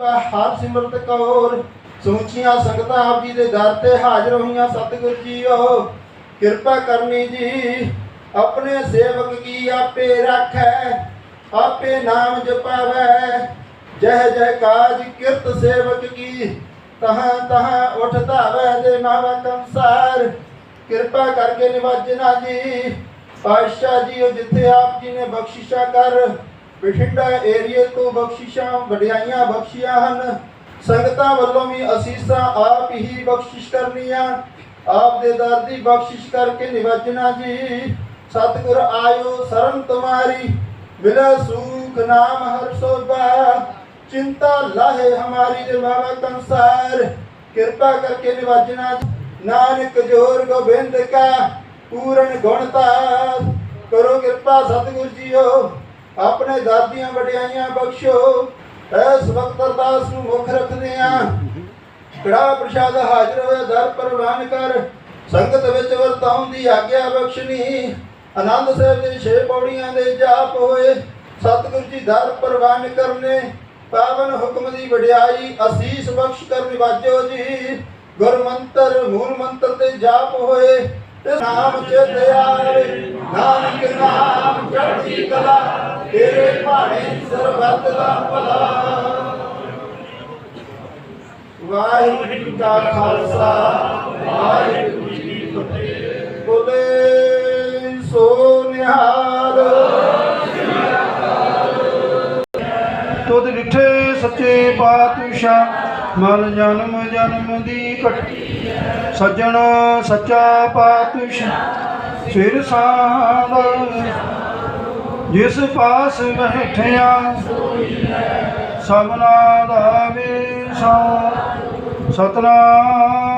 ਹਰ ਸਿਮਰਤ ਕੌਰ ਸਮੁੱਚੀਆਂ ਸੰਗਤਾਂ ਆਪ ਜੀ ਦੇ ਦਰ ਤੇ ਹਾਜ਼ਰ ਹੋਈਆਂ ਸਤਿਗੁਰ ਜੀਓ। ਕਿਰਪਾ ਕਰਨੀ ਜੀ, ਆਪਣੇ ਸੇਵਕ ਕੀ ਆਪੇ ਰੱਖੈ, ਆਪੇ ਨਾਮ ਜਪਾਵੈ। ਜਹ ਜਹ ਕਾਜ ਕਿਰਤ ਸੇਵਕ ਕੀ, ਤਹਾਂ ਤਹਾਂ ਉਠ ਧਾਵੈ ਦੇ ਮਾਵਾ ਕੰਸਾਰ। ਕਿਰਪਾ ਕਰਕੇ ਨਿਵਾਜਨਾ ਜੀ, ਪਾਤਸ਼ਾਹ ਜੀ ਉਹ ਜਿੱਥੇ ਆਪ ਜੀ ਨੇ ਬਖਸ਼ਿਸ਼ਾਂ ਕਰ ਬਠਿੰਡਾ ਏਰੀਏ ਤੋਂ ਬਖਸ਼ਿਸ਼ਾਂ, ਵਡਿਆਈਆਂ ਬਖਸ਼ੀਆਂ ਹਨ। ਸੰਗਤਾਂ ਵੱਲੋਂ ਵੀ ਅਸੀਸਾਂ ਆਪ ਹੀ ਬਖਸ਼ਿਸ਼ ਕਰਨੀਆਂ। ਆਪ ਦੇ ਦਰ ਦੀ ਬਖਸ਼ਿਸ਼ ਕਰਕੇ ਨਿਵਾਜਣਾ ਜੀ। ਸਤਿਗੁਰ ਆਇਓ ਸਰਮ ਤੁਮਾਰੀ, ਮਿਲੇ ਸੂਖ ਨਾਮ ਹਰ ਸੋਭਾ। ਚਿੰਤਾ ਲਾਹੇ ਹਮਾਰੀ ਦੇ ਬਾਬਾ ਕੰਸਾਰ, ਕਿਰਪਾ ਕਰਕੇ ਨਿਵਾਜਣਾ ਨਾਨਕ ਜੋਰ ਗੋਬਿੰਦ ਕਾ, ਪੂਰਨ ਗੁਣਤਾ ਕਰੋ ਕਿਰਪਾ ਸਤਿਗੁਰ ਜੀਓ। ਆਪਣੇ ਦਾਦੀਆਂ ਵਡਿਆਈਆਂ ਬਖਸ਼ੋ। ਐਸ ਵਕਤ ਅਰਦਾਸ ਨੂੰ ਮੁੱਖ ਰੱਖਦੇ ਆ ਕੜਾ ਪ੍ਰਸ਼ਾਦ ਹਾਜ਼ਰ ਹੋਇਆ, ਦਰ ਪ੍ਰਵਾਨ ਕਰ। ਸੰਗਤ ਵਿੱਚ ਵਰਤਾਉਣ ਦੀ ਆਗਿਆ ਬਖਸ਼ਣੀ। ਆਨੰਦ ਸਾਹਿਬ ਦੇ ਛੇ ਪੌੜੀਆਂ ਦੇ ਜਾਪ ਹੋਏ। ਸਤਿਗੁਰ ਜੀ, ਦਰ ਪ੍ਰਵਾਨ ਕਰਨੇ। ਪਾਵਨ ਹੁਕਮ ਦੀ ਵਡਿਆਈ ਅਸੀਸ ਬਖਸ਼ ਕਰ ਨਿਵਾਜੋ ਜੀ। ਗੁਰ ਮੰਤਰ ਮੂਲ ਮੰਤਰ ਤੇ ਜਾਪ ਹੋਏ। ਤੇ ਨਾਮ ਚਿਤ ਆਵੇ ਨਾਨਕ ਨਾਮ ਚੜ੍ਹਦੀ ਕਲਾ। ਤੇਰੇ ਭਾਣੇ ਸਰਬੱਤ ਦਾ ਭਲਾ। ਵਾਹਿਗੁਰੂ ਜੀ ਕਾ ਖਾਲਸਾ, ਵਾਹਿਗੁਰੂ ਜੀ ਕੀ ਫਤਿਹ। ਬੋਲੇ ਸੋ ਨਿਹਾਲ। ਤੁਧ ਡਿਠੇ ਸੱਚੇ ਪਾਤਸ਼ਾਹ, ਮਨ ਜਨਮ ਜਨਮ ਦੀ ਕੱਟੀ ਸੱਜਣ ਸੱਚਾ ਪਾਤਸ਼ਾਹ, ਸਿਰ ਸਾਧ ਜਿਸ ਪਾਸ ਬੈਠਿਆ ਸਭਨਾ ਦਾ ਵੇਸਾ ਸਤਨਾਮ।